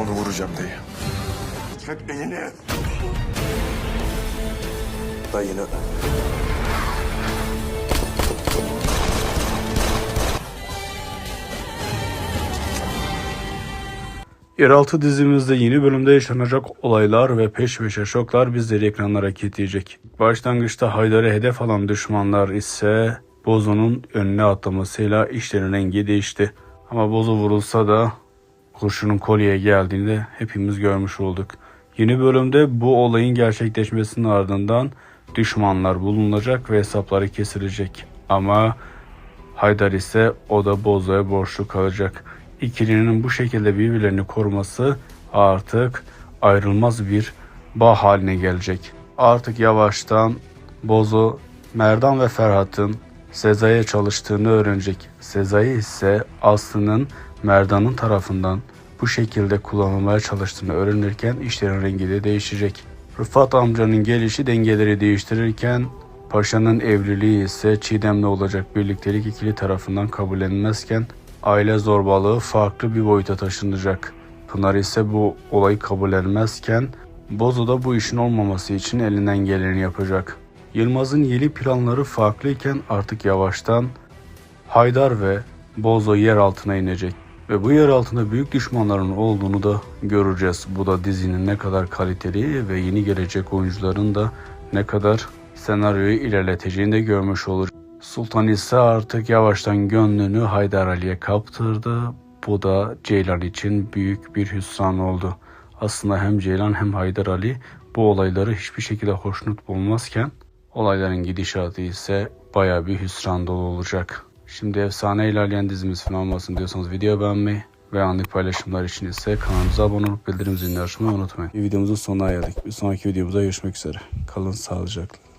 Onu vuracağım dayı. Çek elini. Dayını. Yeraltı dizimizde yeni bölümde yaşanacak olaylar ve peş peşe şoklar bizleri ekranlara kilitleyecek. Başlangıçta Haydar'ı hedef alan düşmanlar ise Bozo'nun önüne atlamasıyla işlerin rengi değişti. Ama Bozo vurulsa da kurşunun kolyeye geldiğini de hepimiz görmüş olduk. Yeni bölümde bu olayın gerçekleşmesinin ardından düşmanlar bulunacak ve hesapları kesilecek. Ama Haydar ise o da Bozo'ya borçlu kalacak. İkilinin bu şekilde birbirlerini koruması artık ayrılmaz bir bağ haline gelecek. Artık yavaştan Bozo, Merdan ve Ferhat'ın Sezai'ye çalıştığını öğrenecek. Sezai ise Aslı'nın Merdan'ın tarafından bu şekilde kullanılmaya çalıştığını öğrenirken işlerin rengi de değişecek. Rıfat amcanın gelişi dengeleri değiştirirken Paşa'nın evliliği ise Çiğdem'le olacak birliktelik ikili tarafından kabullenmezken aile zorbalığı farklı bir boyuta taşınacak. Pınar ise bu olayı kabullenmezken Bozo da bu işin olmaması için elinden geleni yapacak. Yılmaz'ın yeni planları farklıyken artık yavaştan Haydar ve Bozo yer altına inecek. Ve bu yer altında büyük düşmanların olduğunu da göreceğiz. Bu da dizinin ne kadar kaliteli ve yeni gelecek oyuncuların da ne kadar senaryoyu ilerleteceğini de görmüş olacağız. Sultan ise artık yavaştan gönlünü Haydar Ali'ye kaptırdı. Bu da Ceylan için büyük bir hüsran oldu. Aslında hem Ceylan hem Haydar Ali bu olayları hiçbir şekilde hoşnut bulmazken olayların gidişatı ise baya bir hüsran dolu olacak. Şimdi efsane ilerleyen dizimiz falan olmasın diyorsanız video beğenmeyi ve anlık paylaşımlar için ise kanalımıza abone olup bildirim zilini açmayı unutmayın. Bir videomuzun sonuna geldik. Bir sonraki videomuzda görüşmek üzere. Kalın sağlıcakla.